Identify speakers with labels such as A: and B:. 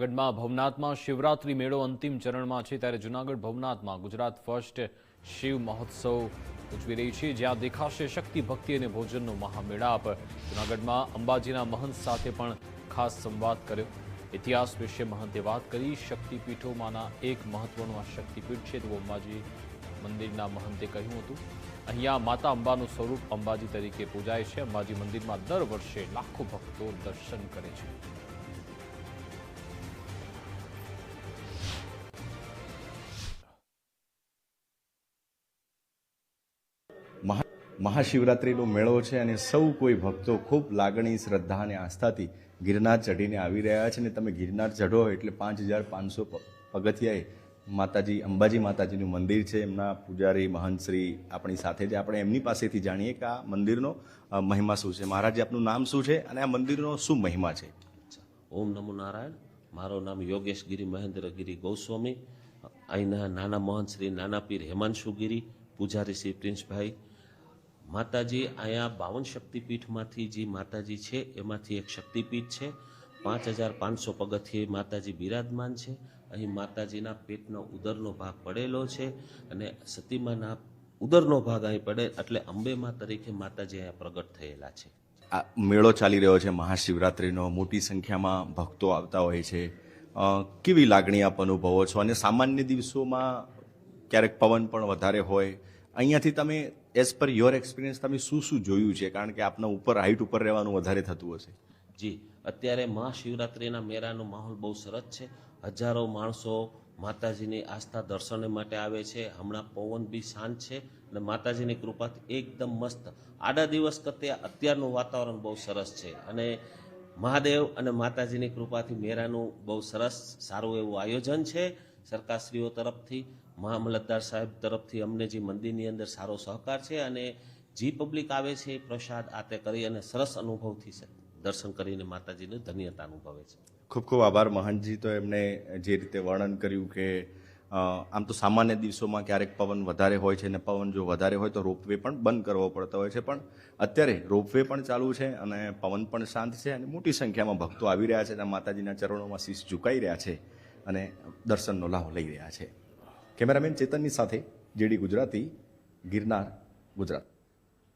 A: જૂનાગઢમાં ભવનાથમાં શિવરાત્રી મેળો અંતિમ ચરણમાં છે ત્યારે જૂનાગઢ ભવનાથમાં ગુજરાત ફર્સ્ટ શિવ મહોત્સવ ઉજવી રહી છે, જ્યાં દેખાશે શક્તિ, ભક્તિ અને ભોજનનો મહામેળાપ. જૂનાગઢમાં અંબાજીના મહંત સાથે પણ ખાસ સંવાદ કર્યો. ઇતિહાસ વિશે મહંતે વાત કરી, શક્તિપીઠોમાંના એક મહત્વનું આ શક્તિપીઠ છે તેવું અંબાજી મંદિરના મહંતે કહ્યું હતું. અહીંયા માતા અંબાનું સ્વરૂપ અંબાજી તરીકે પૂજાય છે. અંબાજી મંદિરમાં દર વર્ષે લાખો ભક્તો દર્શન કરે છે.
B: મહા, મહાશિવરાત્રિનો મેળો છે અને સૌ કોઈ ભક્તો ખૂબ લાગણી, શ્રદ્ધા અને આસ્થાથી ગિરનાર ચઢીને આવી રહ્યા છે અને તમે ગિરનાર ચઢો એટલે પાંચ હજાર પાંચસો પગથિયાએ માતાજી, અંબાજી માતાજીનું મંદિર છે. એમના પૂજારી, મહંતશ્રી આપણી સાથે છે. આપણે એમની પાસેથી જાણીએ કે આ મંદિરનો મહિમા શું છે. મહારાજ આપનું નામ શું છે અને આ મંદિરનો શું મહિમા છે?
C: ઓમ નમો નારાયણ. મારું નામ યોગેશ ગિરી મહેન્દ્રગીરી ગોસ્વામી. અહીંના નાના મહંત શ્રી નાના પીર હેમાંશુ ગિરી, પૂજારી શ્રી પ્રિન્સભાઈ માતાજી અહીંયા બાવન શક્તિપીઠમાંથી જે માતાજી છે, એમાંથી એક શક્તિપીઠ છે. પાંચ હજાર પાંચસો પગથિયે માતાજી બિરાજમાન છે. અહીં માતાજીના પેટનો ઉદરનો ભાગ પડેલો છે અને સતીમાના ઉદરનો ભાગ અહીં પડે એટલે અંબેમા તરીકે માતાજી અહીંયા પ્રગટ થયેલા છે.
B: આ મેળો ચાલી રહ્યો છે. મહાશિવરાત્રિનો મોટી સંખ્યામાં ભક્તો આવતા હોય છે. કેવી લાગણી આપ અનુભવો છો? અને સામાન્ય દિવસોમાં ક્યારેક પવન પણ વધારે હોય. અહીંયાથી તમે એઝ પર યોર એક્સપિરિયન્સ તમે શું શું જોયું છે? કારણ કે આપના ઉપર હાઇટ ઉપર રહેવાનું વધારે થતું હશે.
C: જી, અત્યારે મહાશિવરાત્રિના મેળાનો માહોલ બહુ સરસ છે. હજારો માણસો માતાજીની આસ્થા દર્શન માટે આવે છે. હમણાં પવન બી શાંત છે અને માતાજીની કૃપાથી એકદમ મસ્ત. આડા દિવસ કરતાં અત્યારનું વાતાવરણ બહુ સરસ છે અને મહાદેવ અને માતાજીની કૃપાથી મેળાનું બહુ સરસ, સારું એવું આયોજન છે. સરકારશ્રીઓ તરફથી મહામલતદાર સાહેબ તરફથી અમને જે મંદિરની અંદર સારો સહકાર છે અને જે પબ્લિક આવે છે એ પ્રસાદ આતે કરી અને સરસ અનુભવથી દર્શન કરીને માતાજીને ધન્યતા અનુભવે છે.
B: ખૂબ ખૂબ આભાર મહંતજી તો એમણે જે રીતે વર્ણન કર્યું કે આમ તો સામાન્ય દિવસોમાં ક્યારેક પવન વધારે હોય છે અને પવન જો વધારે હોય તો રોપવે પણ બંધ કરવો પડતો હોય છે. પણ અત્યારે રોપવે પણ ચાલુ છે અને પવન પણ શાંત છે અને મોટી સંખ્યામાં ભક્તો આવી રહ્યા છે અને માતાજીના ચરણોમાં શીશ ઝુકાઈ રહ્યા છે અને દર્શનનો લાભ લઈ રહ્યા છે. કેમેરામેન ચેતનની સાથે જેડી ગુજરાતી ગિરનાર ગુજરાત.